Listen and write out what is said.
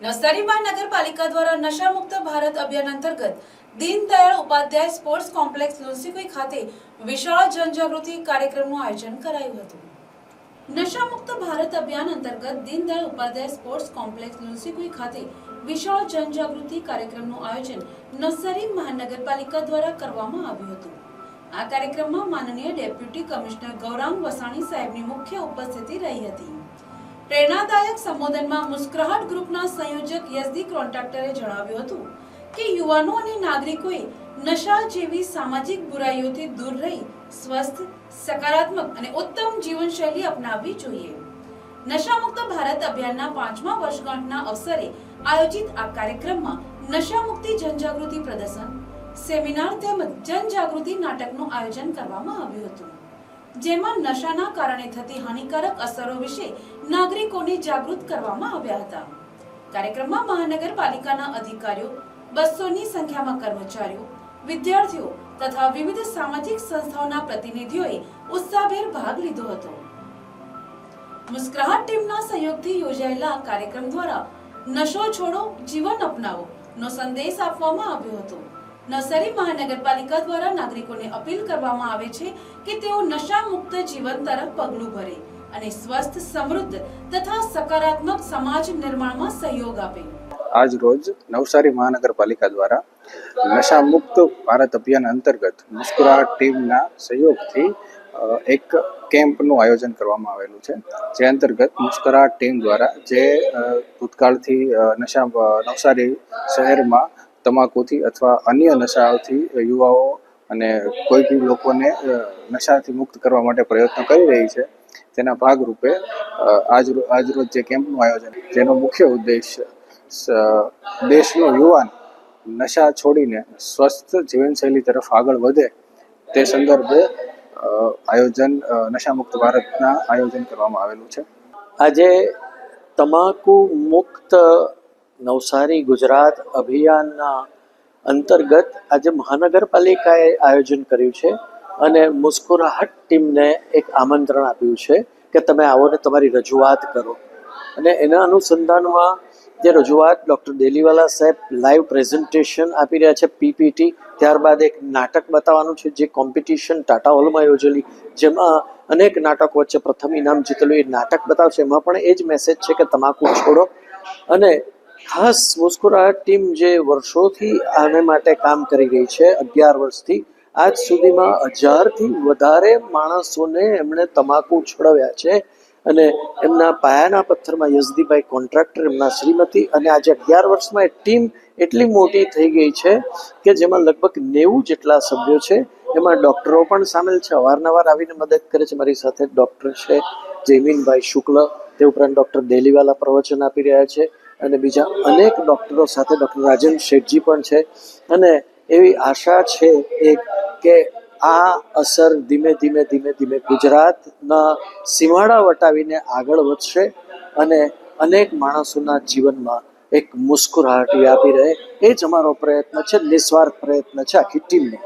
નવસારીમાં નગરપાલિકા દ્વારા નશામુક્ત ભારત અભિયાન અંતર્ગત દીનદયાળ ઉપાધ્યાય સ્પોર્ટ્સ કોમ્પ્લેક્સ લુન્સીકુઈ ખાતે વિશાળ જનજાગૃતિ કાર્યક્રમનું આયોજન કરાયું હતું. નશામુક્ત ભારત અભિયાન અંતર્ગત દીનદયાળ ઉપાધ્યાય સ્પોર્ટ્સ કોમ્પ્લેક્સ લુન્સીકુઈ ખાતે વિશાળ જનજાગૃતિ કાર્યક્રમનું આયોજન નવસારી મહાનગરપાલિકા દ્વારા કરવામાં આવ્યું હતું. આ કાર્યક્રમમાં માનનીય ડેપ્યુટી કમિશનર ગૌરાંગ વસાણી સાહેબની મુખ્ય ઉપસ્થિતિ રહી હતી. પ્રેરણાદાયક સંબોધનમાં મુસ્કરાહટ ગ્રુપના સંયોજક યસદી કોન્ટ્રાક્ટરે જણાવ્યું હતું કે યુવાનો અને નાગરિકોએ નશા જેવી સામાજિક બુરાઈઓથી દૂર રહી, સ્વસ્થ, સકારાત્મક અને ઉત્તમ જીવનશૈલી અપનાવવી જોઈએ. નશામુક્ત ભારત અભિયાનના પાંચમા વર્ષગાંઠના અવસરે આયોજિત આ કાર્યક્રમમાં નશામુક્તિ જનજાગૃતિ પ્રદર્શન, સેમિનાર તેમજ જનજાગૃતિ નાટકનું આયોજન કરવામાં આવ્યું હતું. જેમાં નશાના કારણે થતી હાનિકારક અસરો વિશે નાગરિકોને જાગૃત કરવામાં આવ્યા હતા. કાર્યક્રમમાં મહાનગરપાલિકાના અધિકારીઓ, બસોની સંખ્યામાં કર્મચારીઓ, વિદ્યાર્થીઓ તથા વિવિધ સામાજિક સંસ્થાઓના પ્રતિનિધિઓએ ઉત્સાહભેર ભાગ લીધો હતો. મુસ્કરાહટ ટીમના સહયોગથી યોજાયેલા કાર્યક્રમ દ્વારા નશો છોડો, જીવન અપનાવો નો સંદેશ આપવામાં આવ્યો હતો. નવસારી મહાનગરપાલિકા દ્વારા નાગરિકોને અપીલ કરવામાં આવે છે કે તેઓ નશા મુક્ત જીવન તરફ પગલું ભરે અને સ્વસ્થ, સમૃદ્ધ તથા સકારાત્મક સમાજ નિર્માણમાં સહયોગ આપે. આજ રોજ નવસારી મહાનગરપાલિકા દ્વારા નશા મુક્ત ભારત અભિયાન અંતર્ગત મુસ્કુરાહટ ટીમના સહયોગથી એક કેમ્પનું આયોજન કરવામાં આવેલું છે. જે અંતર્ગત મુસ્કુરાહટ ટીમ દ્વારા જે ભૂતકાળથી નશા નવસારી શહેરમાં તમાકુથી અથવા અન્ય નશાઓથી યુવાઓ અને કોઈ બી લોકોને નશાથી મુક્ત કરવા માટે પ્રયત્ન કરી રહી છે. તેના ભાગરૂપે આજ આજરોજ જે કેમ્પનું આયોજન જેનો મુખ્ય ઉદ્દેશ દેશનો યુવાન નશા છોડીને સ્વસ્થ જીવનશૈલી તરફ આગળ વધે, તે સંદર્ભે આયોજન નશામુક્ત ભારતના આયોજન કરવામાં આવેલું છે. આજે તમાકુ મુક્ત નવસારી ગુજરાત અભિયાનના અંતર્ગત આજે મહાનગરપાલિકાએ આયોજન કર્યું છે અને મુસ્કુરાહટ ટીમને એક આમંત્રણ આપ્યું છે કે તમે આવો ને તમારી રજૂઆત કરો. અને એના અનુસંધાનમાં જે રજૂઆત ડૉક્ટર દેલીવાલા સાહેબ લાઈવ પ્રેઝન્ટેશન આપી રહ્યા છે પીપીટી, ત્યારબાદ એક નાટક બતાવવાનું છે જે કોમ્પિટિશન ટાટા હોલમાં યોજેલી, જેમાં અનેક નાટકો વચ્ચે પ્રથમ ઇનામ જીતેલું એ નાટક બતાવશે. એમાં પણ એ જ મેસેજ છે કે તમાકુ છોડો. અને ખાસ મુસ્કુરાહટ ટીમ જે વર્ષોથી આને માટે કામ કરી રહી છે, અગિયાર વર્ષથી, આજ સુધીમાં હજારથી વધારે માણસોને એમણે તમાકુ છોડવ્યા છે અને એમના પાયાના પથ્થરમાં યઝદીભાઈ કોન્ટ્રાક્ટર, એમના શ્રીમતી અને આજે અગિયાર વર્ષમાં એ ટીમ એટલી મોટી થઈ ગઈ છે કે જેમાં લગભગ નેવું જેટલા સભ્યો છે. એમાં ડૉક્ટરો પણ સામેલ છે. અવારનવાર આવીને મદદ કરે છે. મારી સાથે ડૉક્ટર છે જૈમિનભાઈ શુક્લ. તે ઉપરાંત ડૉક્ટર દેલીવાલા પ્રવચન આપી રહ્યા છે. અને બીજા અનેક ડૉક્ટરો સાથે ડૉક્ટર રાજન શેઠજી પણ છે. અને એવી આશા છે કે આ અસર ધીમે ધીમે ધીમે ધીમે ગુજરાતના સીમાડા વટાવીને આગળ વધશે અને અનેક માણસોના જીવનમાં એક મુસ્કુરાહટ વ્યાપી રહે. એ જ અમારો પ્રયત્ન છે, નિસ્વાર્થ પ્રયત્ન છે આખી ટીમનો.